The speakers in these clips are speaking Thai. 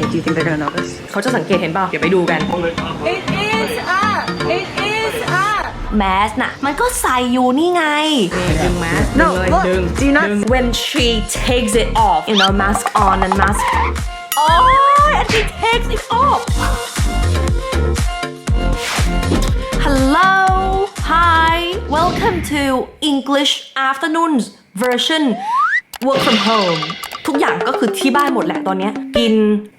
Okay, do you think they're gonna notice? เขาจะสังเกตเห็นเปล่าเดี๋ยวไปดูกัน It is up. It is up. แมสน่ะ มันก็ใส่อยู่นี่ไงนี่ดึงแมส No, เลย look, ดึง do you not- ดึง when she takes it off you know mask on and mask โอ้ย and she takes it off hello hi welcome to English afternoons version work from home ทุกอย่างก็คือที่บ้านหมดแหละตอนนี้กิน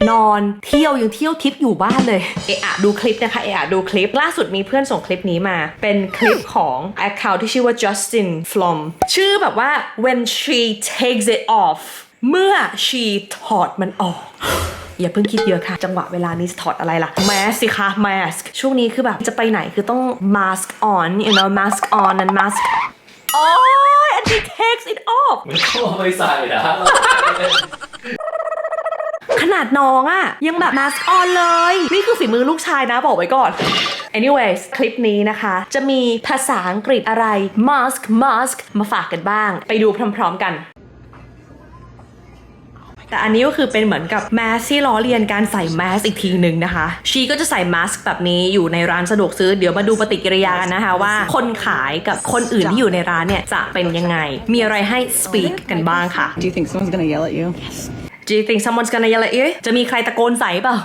นอนเที่ยวยังเที่ยวทิปอยู่บ้านเลยเอะอะดูคลิปนะคะเอะอะดูคลิปล่าสุดมีเพื่อนส่งคลิปนี้มา เป็นคลิปของ account ที่ชื่อว่า Justin Flom ชื่อแบบว่า when she takes it off เมื่อ she ถอดมันออกอย่าเพิ่งคิดเยอะค่ะ จังหวะเวลานี้ถอดอะไรล่ะ mask สิคะ mask ช่วงนี้คือแบบจะไปไหนคือต้อง mask on you know mask on and mask takes it off ไม่ต้องไม่ใส่นะ ขนาดน้องอะยังแบบ mask on เลย นี่คือฝีมือลูกชายนะบอกไว้ก่อน anyways คลิปนี้นะคะ จะมีภาษาอังกฤษอะไร mask mask มาฝากกันบ้าง ไปดูพร้อมๆกัน แต่อันนี้ก็คือเป็นเหมือนกับแมสที่ล้อเลียนการใส่แมสอีกทีหนึ่งนะคะ ชีก็จะใส่แมสแบบนี้อยู่ในร้านสะดวกซื้อ เดี๋ยวมาดูปฏิกิริยากันนะคะว่า คนขายกับคนอื่นที่อยู่ในร้านเนี่ยจะเป็นยังไง มีอะไรให้ speak กันบ้างค่ะ Do you think someone's gonna yell at you? Do you think someone's gonna yell at you จะมีใครตะโกนใส่เปล่า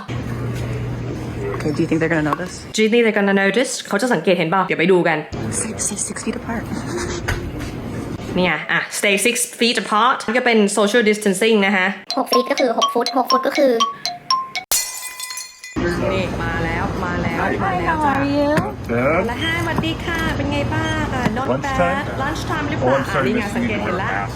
Okay, do you think they're gonna notice? Do you think they're gonna notice เขาจะสังเกตเห็นเปล่าเดี๋ยวไปดูกัน Stay, stay six feet apart. เนี่ยอะ stay six feet apart ก็เป็น social distancing นะคะ6ฟีตก็คือ6ฟุต6ฟุตก็คือ นี่ มาแล้วมาแล้วมาแล้ว How จ้า are you? และห้าสวัสดีค่ะ เป็นไงบ้างอะ not Lunchtime? bad lunch time หรือเป Oh, ล่า I'm อะ sorry, นี่ไง miss. สัง You เก need ต to เห็น wear แล้ว a mask.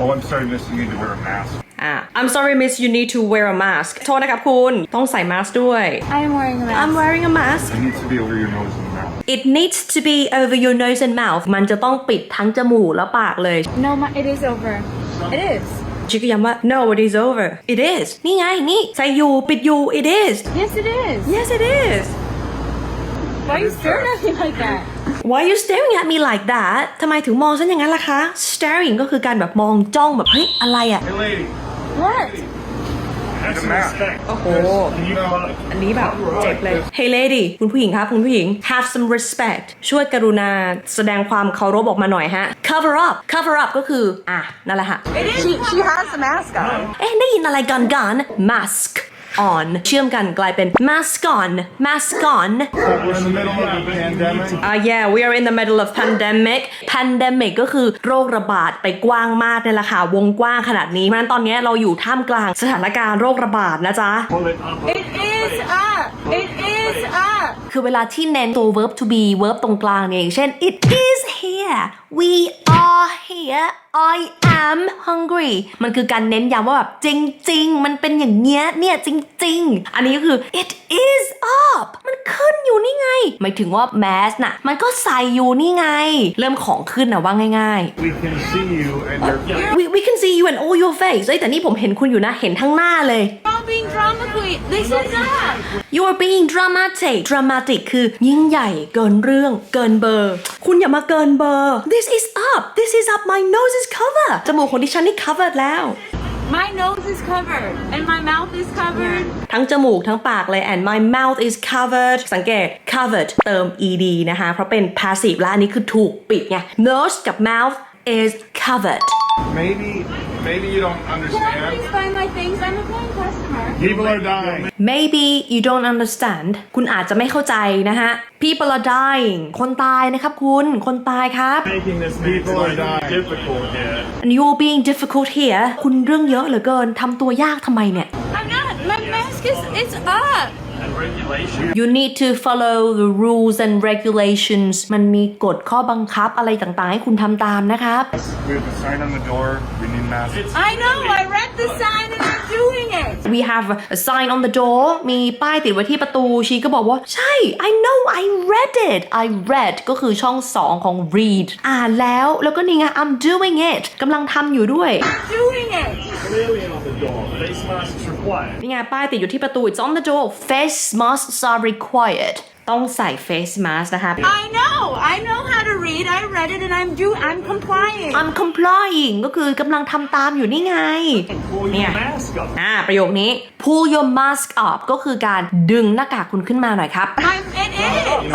Oh, I'm sorry, miss. You need to wear a mask. อะ I'm sorry miss you need to wear a mask โทษนะครับคุณ ต้องใส่มาสก์ด้วย I'm wearing a mask. I'm wearing a mask It needs to be over your nose and mouth. It needs to be over your nose and mouth มันจะต้องปิดทั้งจมูกและปากเลย No, ma- it is over. It is. ชิคก็ย้ำว่า no it is over it is นี่ไง นี่ ใส่อยู่ ปิดอยู่ it is Yes, it is. yes it is Why are you staring at me like that? why you staring at me like that ทำไมถึงมองฉันอย่างนั้นล่ะคะ staring ก็คือการแบบมองจ้องแบบเฮ้ยอะไรอะ Hey, lady. What? Have some respect. โอ้โห Can you uh, อันนี้แบบเจ็บเลย Hey lady คุณผู้หญิงครับคุณผู้หญิง have some respect ช่วยกรุณาแสดงความเคารพออกมาหน่อยฮะ cover up cover up ก็คือ อะ นั่นแหละฮะ She, she has the mask on. เอ๊ะได้ยินอะไรกันกัน mask on เชื่อมกันกลายเป็น mask on mask on we're in the middle of a pandemic? อ่า yeah we are in the middle of pandemic pandemic ก็คือโรคระบาดไปกว้างมากเนี่ยแหละค่ะ วงกว้างขนาดนี้เพราะฉะนั้นตอนนี้เราอยู่ท่ามกลางสถานการณ์โรคระบาดนะจ๊ะ It is up. It is up. คือเวลาที่เน้นตัว verb to be verb ตรงกลางเนี่ยอย่างเช่น it is here we are here I am hungry มันคือการเน้นย้ำว่าแบบจริง ๆ มันเป็นอย่างเงี้ยเนี่ยจริง ๆ อันนี้ก็คือ it is up มันขึ้นอยู่นี่ไง หมายถึงว่า mask น่ะ มันก็ใส่อยู่นี่ไง เริ่มของขึ้นนะว่าง่าย We can see you and your ๆ we we can see you and all your face เอ้ยแต่นี่ผมเห็นคุณอยู่นะ เห็นทั้งหน้าเลย I'm being drama queen. This is up. You are being dramatic dramatic คือยิ่งใหญ่เกินเรื่องเกินเบอร์ คุณอย่ามาเกินเบอร์ This is up This is up my nose is covered จมูกของดิฉันนี่ covered แล้ว My nose is covered and my mouth is covered. ทั้งจมูกทั้งปากเลย and my mouth is covered สังเกต covered เติม ed นะคะ เพราะเป็น passive และอันนี้คือถูกปิดไง nose กับ mouth is covered maybe maybe you don't Can I please understand. buy my things? I'm a paying customer. People are dying. maybe you don't understand คุณอาจจะไม่เข้าใจนะฮะ people are dying คนตายนะครับคุณ คนตายครับ Making this people are dying. difficult here. and you're being difficult here คุณเรื่องเยอะเหลือเกินทำตัวยากทำไมเนี่ย I'm not. My mask is it's up. You need to follow the rules and regulations มันมีกฎข้อบังคับอะไรต่างๆ ให้คุณทำตามนะครับ We have a sign on the door. We need masks. I know. I read the sign and I'm doing it. We have a sign on the door มีป้ายติดไว้ที่ประตู ชีก็บอกว่า ใช่ I know I read it I read ก็คือช่อง 2 ของ read อ่านแล้วแล้วก็นี่ไง I'm doing it กำลังทำอยู่ด้วย Doing it. Clearly on the door. Face masks required. นี่ไงป้ายติดอยู่ที่ประตู It's on the door face masks are required ต้องใส่ face mask นะคะ I know. I know how to read. I read it and I'm do. I'm complying. I'm complying ก็คือกำลังทำตามอยู่นี่ไง Pull your Yeah. mask up. อ่าประโยคนี้ pull your mask up ก็คือการดึงหน้ากากคุณขึ้นมาหน่อยครับ I'm it is.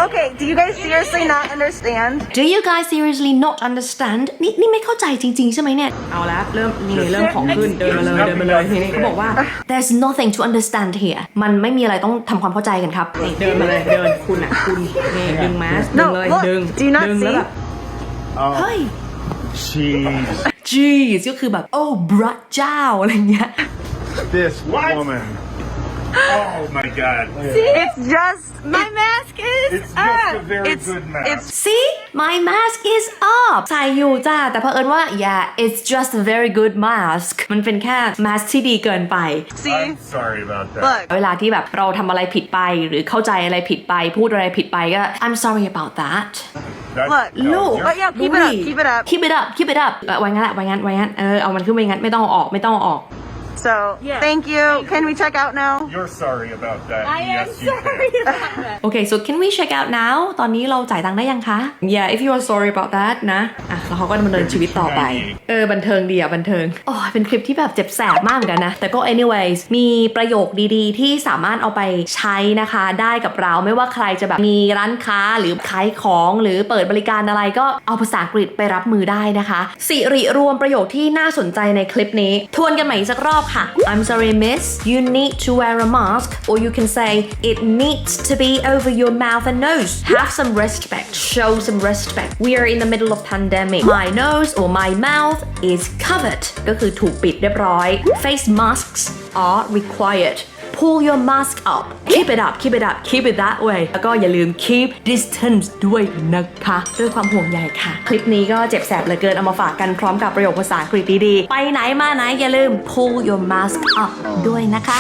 Okay, do you guys seriously not understand? Do you guys seriously not understand นี่นี่ไม่เข้าใจจริง ๆ ใช่ไหมเนี่ย เอาละเริ่มนี่เริ่มของขึ้นเดินมาเลยเดินมาเลยทีนี้เขาบอกว่า There's nothing to understand here มันไม่มีอะไรต้องทำความเข้าใจกันครับนี่เดินมาเลยเดินคุณอะคุณนี่ดึงแมสดึงเลย look, ดึง do you not ดึงแล้ว see? แบบเฮ้ย Jeez. jeez ก็คือแบบ โอ้พระเจ้า อะไรเงี้ย This woman. Oh my god. It's just My mask is It's just a up. very it's good mask. it's See my mask is up ใส่อยู่จ้า แต่เผอิญว่า yeah it's just a very good mask มันเป็นแค่ mask ที่ดีเกินไป see. I'm sorry about that. Look, เวลาที่แบบเราทำอะไรผิดไป หรือเข้าใจอะไรผิดไป พูดอะไรผิดไปก็ I'm sorry about that That's, look. no, Oh you're- yeah, keep it up, keep it up. keep it up keep it up เออไว้งั้นแหละไว้งั้นไว้งั้นเออเอามันขึ้นไปงั้นไม่ต้องเอาออกไม่ต้องเอาออก So Yeah. thank you. Can we check out now? You're sorry about that. I am yes, you sorry can. about that. โอเค so can we check out now ตอนนี้เราจ่ายตังค์ได้ยังคะ yeah if you are sorry about that นะ อ่ะ แล้วเขาก็ดำเนินชีวิตต่อไป เออ บันเทิงดีอะ บันเทิงโอ้ยเป็นคลิปที่แบบเจ็บแสบมากเหมือนกันนะ แต่ก็ anyways มีประโยคดีๆ ที่สามารถเอาไปใช้นะคะ ได้กับเราไม่ว่าใครจะแบบมีร้านค้าหรือขายของหรือเปิดบริการอะไรก็เอาภาษาอังกฤษไปรับมือได้นะคะสิริรวมประโยคที่น่าสนใจในคลิปนี้ ทวนกันใหม่อีกสักรอบค่ะ I'm sorry miss you need to wear a mask or you can say it needs to be over your mouth and nose have some respect show some respect we are in the middle of pandemic my nose or my mouth is covered ก็คือถูกปิดเรียบร้อย face masks are required pull your mask up keep it up keep it up keep it that way แล้วก็อย่าลืม keep distance ด้วยนะคะ ด้วยความห่วงใยค่ะ คลิปนี้ก็เจ็บแสบเหลือเกิน เอามาฝากกันพร้อมกับประโยคภาษาอังกฤษดีๆ ไปไหนมาไหนอย่าลืม pull your mask up ด้วยนะคะ